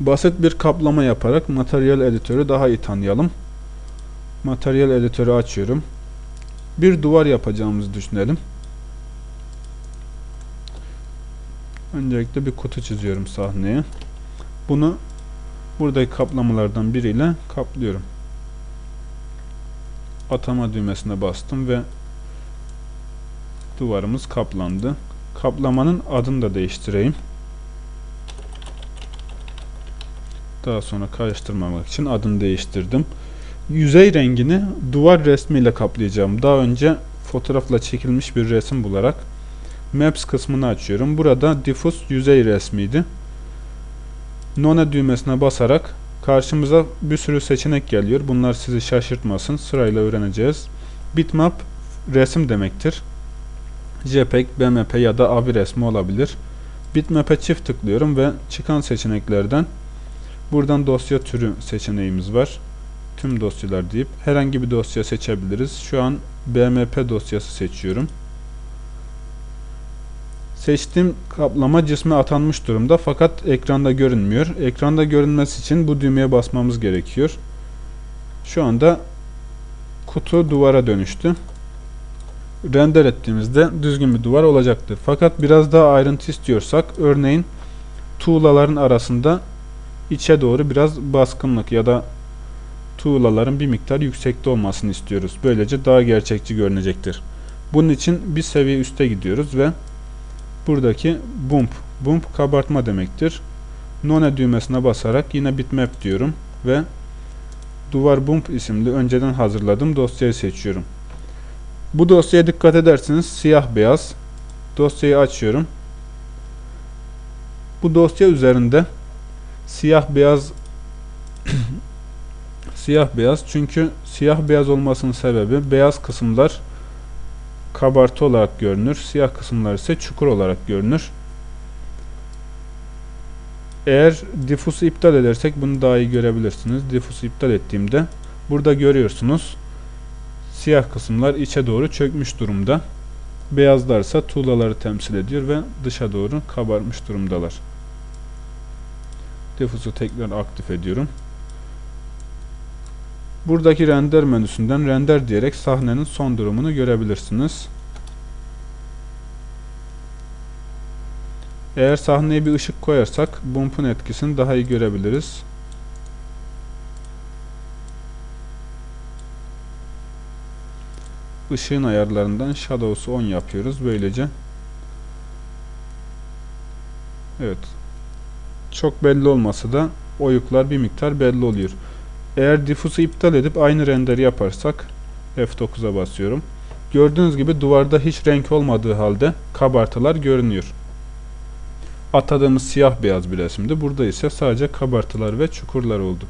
Basit bir kaplama yaparak materyal editörü daha iyi tanıyalım. Materyal editörü açıyorum. Bir duvar yapacağımızı düşünelim. Öncelikle bir kutu çiziyorum sahneye. Bunu buradaki kaplamalardan biriyle kaplıyorum. Atama düğmesine bastım ve duvarımız kaplandı. Kaplamanın adını da değiştireyim. Daha sonra karıştırmamak için adını değiştirdim. Yüzey rengini duvar resmiyle kaplayacağım. Daha önce fotoğrafla çekilmiş bir resim bularak Maps kısmını açıyorum. Burada diffuse yüzey resmiydi. None düğmesine basarak karşımıza bir sürü seçenek geliyor. Bunlar sizi şaşırtmasın. Sırayla öğreneceğiz. Bitmap resim demektir. JPEG, BMP ya da AVI resmi olabilir. Bitmap'e çift tıklıyorum ve çıkan seçeneklerden buradan dosya türü seçeneğimiz var. Tüm dosyalar deyip herhangi bir dosya seçebiliriz. Şu an BMP dosyası seçiyorum. Seçtiğim kaplama cisme atanmış durumda fakat ekranda görünmüyor. Ekranda görünmesi için bu düğmeye basmamız gerekiyor. Şu anda kutu duvara dönüştü. Render ettiğimizde düzgün bir duvar olacaktır. Fakat biraz daha ayrıntı istiyorsak örneğin tuğlaların arasında içe doğru biraz baskınlık ya da tuğlaların bir miktar yüksekte olmasını istiyoruz. Böylece daha gerçekçi görünecektir. Bunun için bir seviye üste gidiyoruz ve buradaki bump, bump kabartma demektir. None düğmesine basarak yine bitmap diyorum ve duvar bump isimli önceden hazırladığım dosyayı seçiyorum. Bu dosyaya dikkat ederseniz siyah beyaz. Dosyayı açıyorum. Bu dosya üzerinde siyah beyaz siyah beyaz çünkü siyah beyaz olmasının sebebi beyaz kısımlar kabartı olarak görünür. Siyah kısımlar ise çukur olarak görünür. Eğer diffuse'u iptal edersek bunu daha iyi görebilirsiniz. Diffuse'u iptal ettiğimde burada görüyorsunuz. Siyah kısımlar içe doğru çökmüş durumda. Beyazlarsa tuğlaları temsil ediyor ve dışa doğru kabarmış durumdalar. Diffuse'u tekrar aktif ediyorum. Buradaki render menüsünden render diyerek sahnenin son durumunu görebilirsiniz. Eğer sahneye bir ışık koyarsak bump'un etkisini daha iyi görebiliriz. Işığın ayarlarından Shadows'u 10 yapıyoruz. Böylece Evet. Çok belli olmasa da oyuklar bir miktar belli oluyor. Eğer diffuse'u iptal edip aynı renderi yaparsak F9'a basıyorum. Gördüğünüz gibi duvarda hiç renk olmadığı halde kabartılar görünüyor. Atadığımız siyah beyaz bir resimdi. Burada ise sadece kabartılar ve çukurlar oldu.